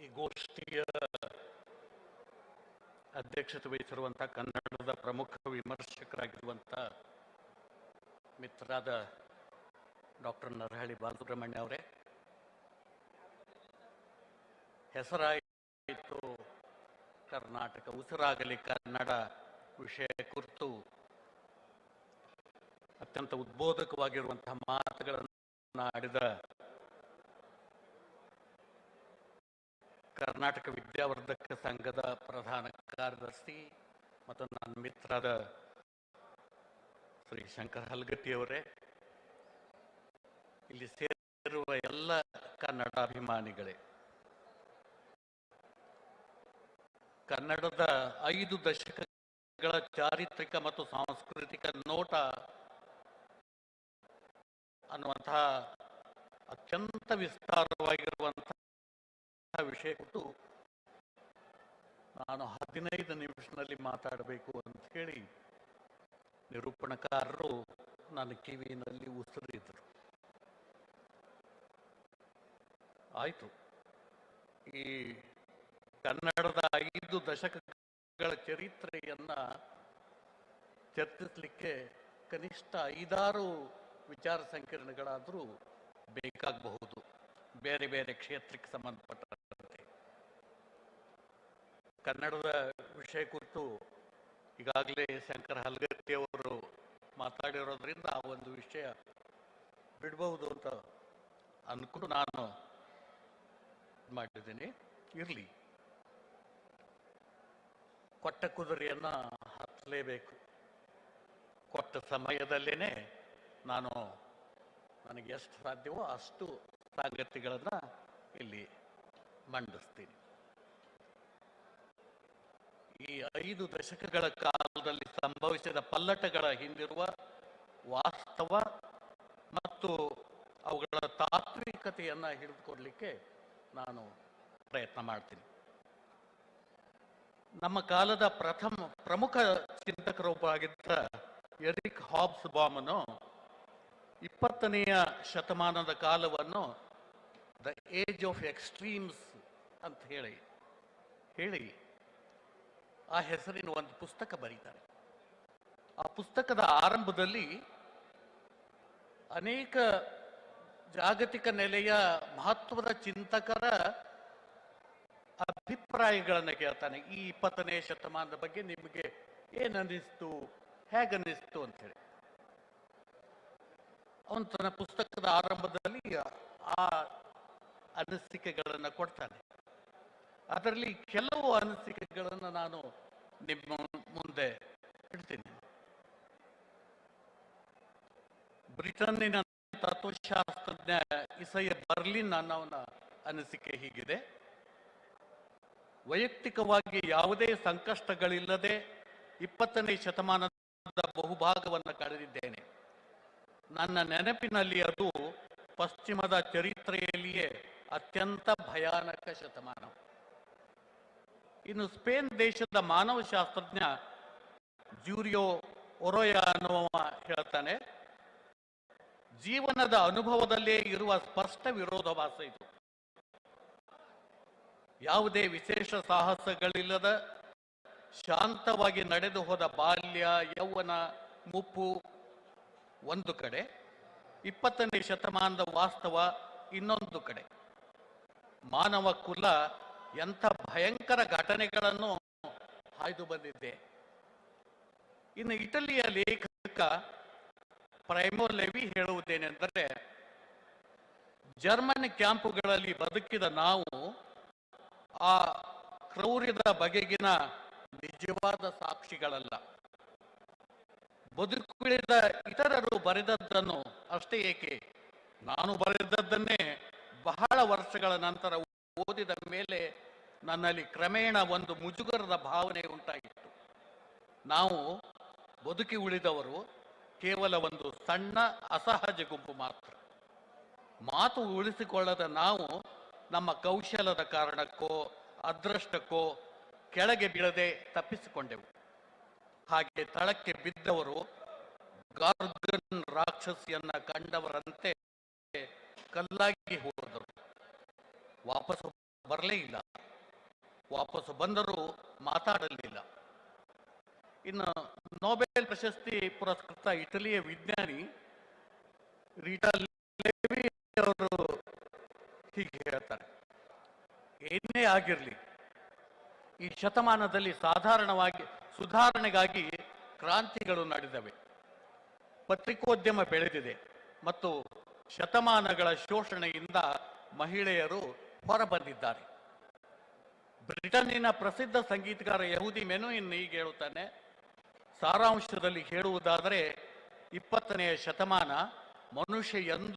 ಈ ಗೋಷ್ಠಿಯ ಅಧ್ಯಕ್ಷತೆ ವಹಿಸಿರುವಂತಹ ಕನ್ನಡದ ಪ್ರಮುಖ ವಿಮರ್ಶಕರಾಗಿರುವಂಥ ಮಿತ್ರರಾದ ಡಾಕ್ಟರ್ ನರಹಳ್ಳಿ ಬಾಲಸುಬ್ರಹ್ಮಣ್ಯ ಅವರೇ, ಹೆಸರಾಯಿತು ಕರ್ನಾಟಕ, ಉಸಿರಾಗಲಿ ಕನ್ನಡ ವಿಷಯ ಕುರಿತು ಅತ್ಯಂತ ಉದ್ಬೋಧಕವಾಗಿರುವಂತಹ ಮಾತುಗಳನ್ನು ಆಡಿದ ಕರ್ನಾಟಕ ವಿದ್ಯಾವರ್ಧಕ ಸಂಘದ ಪ್ರಧಾನ ಕಾರ್ಯದರ್ಶಿ ಮತ್ತು ನನ್ನ ಮಿತ್ರರಾದ ಶ್ರೀ ಶಂಕರ್ ಹಲ್ಗಟ್ಟಿಯವರೇ ಇಲ್ಲಿ ಸೇರಿರುವ ಎಲ್ಲ ಕನ್ನಡ ಅಭಿಮಾನಿಗಳೇ ಕನ್ನಡದ ಐದು ದಶಕಗಳ ಚಾರಿತ್ರಿಕ ಮತ್ತು ಸಾಂಸ್ಕೃತಿಕ ನೋಟ ಅನ್ನುವಂತಹ ಅತ್ಯಂತ ವಿಸ್ತಾರವಾಗಿರುವಂತಹ ವಿಷಯ ಕೊಟ್ಟು ನಾನು ಹದಿನೈದು ನಿಮಿಷದಲ್ಲಿ ಮಾತಾಡಬೇಕು ಅಂತ ಹೇಳಿ ನಿರೂಪಣಕಾರರು ನನ್ನ ಕಿವಿಯಲ್ಲಿ ಉಸಿರಿದ್ರು. ಆಯಿತು. ಈ ಕನ್ನಡದ ಐದು ದಶಕಗಳ ಚರಿತ್ರೆಯನ್ನ ಚರ್ಚಿಸಲಿಕ್ಕೆ ಕನಿಷ್ಠ ಐದಾರು ವಿಚಾರ ಸಂಕಿರಣಗಳಾದರೂ ಬೇಕಾಗಬಹುದು. ಬೇರೆ ಬೇರೆ ಕ್ಷೇತ್ರಕ್ಕೆ ಸಂಬಂಧಪಟ್ಟಂತೆ ಕನ್ನಡದ ವಿಷಯ ಕುರಿತು ಈಗಾಗಲೇ ಶಂಕರ್ ಹಲ್ಗತ್ತಿ ಅವರು ಮಾತಾಡಿರೋದ್ರಿಂದ ಆ ಒಂದು ವಿಷಯ ಬಿಡಬಹುದು ಅಂತ ಅಂದ್ಕೊಂಡು ನಾನು ಮಾಡಿದ್ದೀನಿ. ಇರಲಿ. ಕೊಟ್ಟ ಕುದುರೆಯನ್ನು ಹತ್ತಲೇಬೇಕು. ಕೊಟ್ಟ ಸಮಯದಲ್ಲೇ ನಾನು ನನಗೆ ಎಷ್ಟು ಸಾಧ್ಯವೋ ಅಷ್ಟು ಸಂಗತಿಗಳನ್ನು ಇಲ್ಲಿ ಮಂಡಿಸ್ತೀನಿ. ಈ ಐದು ದಶಕಗಳ ಕಾಲದಲ್ಲಿ ಸಂಭವಿಸಿದ ಪಲ್ಲಟಗಳ ಹಿಂದಿರುವ ವಾಸ್ತವ ಮತ್ತು ಅವುಗಳ ತಾತ್ವಿಕತೆಯನ್ನು ಹಿಡಿದುಕೊಡ್ಲಿಕ್ಕೆ ನಾನು ಪ್ರಯತ್ನ ಮಾಡ್ತೀನಿ. ನಮ್ಮ ಕಾಲದ ಪ್ರಥಮ ಪ್ರಮುಖ ಚಿಂತಕರೊಬ್ಬರಾಗಿದ್ದ ಎರಿಕ್ ಹಾಬ್ಸ್ ಬಾಮನು ಇಪ್ಪತ್ತನೆಯ ಶತಮಾನದ ಕಾಲವನ್ನು ದ ಏಜ್ ಆಫ್ ಎಕ್ಸ್ಟ್ರೀಮ್ಸ್ ಅಂತ ಹೇಳಿ ಹೇಳಿ. ಆ ಹೆಸರಿನ ಒಂದು ಪುಸ್ತಕ ಬರೀತಾರೆ. ಆ ಪುಸ್ತಕದ ಆರಂಭದಲ್ಲಿ ಅನೇಕ ಜಾಗತಿಕ ನೆಲೆಯ ಮಹತ್ವದ ಚಿಂತಕರ ಅಭಿಪ್ರಾಯಗಳನ್ನು ಕೇಳ್ತಾನೆ. ಈ ಇಪ್ಪತ್ತನೇ ಶತಮಾನದ ಬಗ್ಗೆ ನಿಮಗೆ ಏನನ್ನಿಸ್ತು, ಹೇಗನ್ನಿಸ್ತು ಅಂತೇಳಿ ಅವನು ತನ್ನ ಪುಸ್ತಕದ ಆರಂಭದಲ್ಲಿ ಆ ಅನಿಸಿಕೆಗಳನ್ನು ಕೊಡ್ತಾನೆ. ಅದರಲ್ಲಿ ಕೆಲವು ಅನಿಸಿಕೆಗಳನ್ನು ನಾನು ನಿಮ್ಮ ಮುಂದೆ ಇಡ್ತೀನಿ. ಬ್ರಿಟನ್ನಿನ ತತ್ವಶಾಸ್ತ್ರಜ್ಞ ಇಸಯ ಬರ್ಲಿನ್ ಅನ್ನೋನ ಅನಿಸಿಕೆ ಹೀಗಿದೆ. ವೈಯಕ್ತಿಕವಾಗಿ ಯಾವುದೇ ಸಂಕಷ್ಟಗಳಿಲ್ಲದೆ ಇಪ್ಪತ್ತನೇ ಶತಮಾನದ ಬಹುಭಾಗವನ್ನು ಕಳೆದಿದ್ದೇನೆ. ನನ್ನ ನೆನಪಿನಲ್ಲಿ ಅದು ಪಶ್ಚಿಮದ ಚರಿತ್ರೆಯಲ್ಲಿಯೇ ಅತ್ಯಂತ ಭಯಾನಕ ಶತಮಾನ. ಇನ್ನು ಸ್ಪೇನ್ ದೇಶದ ಮಾನವಶಾಸ್ತ್ರಜ್ಞ ಜ್ಯೂರಿಯೋ ಒರೋಯ ಅನ್ನುವ ಹೇಳ್ತಾನೆ, ಜೀವನದ ಅನುಭವದಲ್ಲೇ ಇರುವ ಸ್ಪಷ್ಟ ವಿರೋಧಾಭಾಸ ಇದು. ಯಾವುದೇ ವಿಶೇಷ ಸಾಹಸಗಳಿಲ್ಲದ, ಶಾಂತವಾಗಿ ನಡೆದು ಹೋದ ಬಾಲ್ಯ, ಯೌವನ, ಮುಪ್ಪು ಒಂದು ಕಡೆ, ಇಪ್ಪತ್ತನೇ ಶತಮಾನದ ವಾಸ್ತವ ಇನ್ನೊಂದು ಕಡೆ. ಮಾನವ ಕುಲ ಎಂಥ ಭಯಂಕರ ಘಟನೆಗಳನ್ನು ಹಾಯ್ದು ಬಂದಿದ್ದೆ ಇನ್ನು ಇಟಲಿಯ ಲೇಖಕ ಪ್ರೈಮೋ ಲೆವಿ ಹೇಳುವುದೇನೆಂದರೆ ಜರ್ಮನ್ ಕ್ಯಾಂಪುಗಳಲ್ಲಿ ಬದುಕಿದ ನಾವು ಆ ಕ್ರೌರ್ಯದ ಬಗೆಗಿನ ನಿಜವಾದ ಸಾಕ್ಷಿಗಳಲ್ಲ. ಬದುಕುಳಿದ ಇತರರು ಬರೆದದ್ದನ್ನು ಅಷ್ಟೇ ಏಕೆ? ನಾನು ಬರೆದದ್ದನ್ನೇ ಬಹಳ ವರ್ಷಗಳ ನಂತರ ಓದಿದ ಮೇಲೆ ನನ್ನಲ್ಲಿ ಕ್ರಮೇಣ ಒಂದು ಮುಜುಗರದ ಭಾವನೆ ಉಂಟಾಗಿತ್ತು. ನಾವು ಬದುಕಿ ಉಳಿದವರು ಕೇವಲ ಒಂದು ಸಣ್ಣ ಅಸಹಜ ಗುಂಪು ಮಾತ್ರ. ಮಾತು ಉಳಿಸಿಕೊಳ್ಳದ ನಾವು ನಮ್ಮ ಕೌಶಲದ ಕಾರಣಕ್ಕೋ, ಅದೃಷ್ಟಕ್ಕೋ ಕೆಳಗೆ ಬೀಳದೆ ತಪ್ಪಿಸಿಕೊಂಡೆವು. ಹಾಗೆ ತಳಕ್ಕೆ ಬಿದ್ದವರು ಗಾರ್ಗನ್ ರಾಕ್ಷಸಿಯನ್ನ ಕಂಡವರಂತೆ ಕಲ್ಲಾಗಿ ಹೋದರು. ವಾಪಸ್ ಬರಲೇ ಇಲ್ಲ. ವಾಪಸ್ ಬಂದರೂ ಮಾತಾಡಲಿಲ್ಲ. ಇನ್ನು ನೋಬೆಲ್ ಪ್ರಶಸ್ತಿ ಪುರಸ್ಕೃತ ಇಟಲಿಯ ವಿಜ್ಞಾನಿ ರೀಟಾ ಲೆವಿ ಅವರು ಹೀಗೆ ಹೇಳ್ತಾರೆ. ಏನೇ ಆಗಿರಲಿ, ಈ ಶತಮಾನದಲ್ಲಿ ಸಾಧಾರಣವಾಗಿ, ಸುಧಾರಣೆಗಾಗಿ ಕ್ರಾಂತಿಗಳು ನಡೆದವೆ. ಪತ್ರಿಕೋದ್ಯಮ ಬೆಳೆದಿದೆ ಮತ್ತು ಶತಮಾನಗಳ ಶೋಷಣೆಯಿಂದ ಮಹಿಳೆಯರು ಹೊರಬಂದಿದ್ದಾರೆ. ಬ್ರಿಟನ್ನಿನ ಪ್ರಸಿದ್ಧ ಸಂಗೀತಗಾರ ಯಹೂದಿ ಮೆನುಯಿನ್ ಹೀಗೆ ಹೇಳುತ್ತಾನೆ ಸಾರಾಂಶದಲ್ಲಿ ಹೇಳುವುದಾದರೆ ಇಪ್ಪತ್ತನೆಯ ಶತಮಾನ ಮನುಷ್ಯ ಎಂದೂ